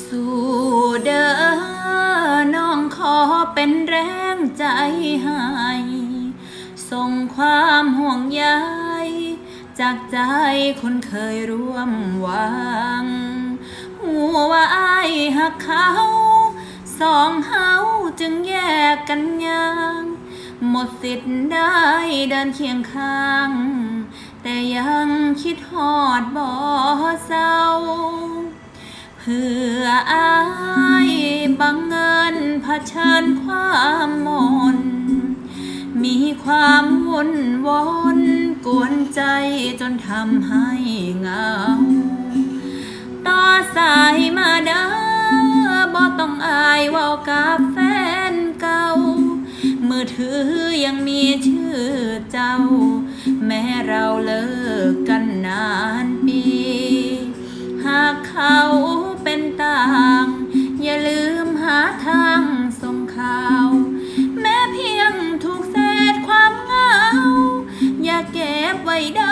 สู้เด้อน้องขอเป็นแรงใจให้ส่งความห่วงใยจากใจคนเคยร่วมหวังหัวอายหักเขาสองเฮาจึงแยกกันยังหมดสิทธิ์ได้เดินเคียงข้าง แต่ยังคิดหอดบ่อเศร้า เพื่ออายบังเงินเผชิญความมน มีความวุ่นวอนกวนใจจนทำให้เหงา ต่อสายมาเด้อบ่ต้องอายว่ากับแฟนเก่า มือถือยังมีชื่อเจ้า แม้เราเลิาง อย่าลืมหาทางส่งข่าว แม้เพียงถูกเศษความเหงา อย่าเก็บไว้ได้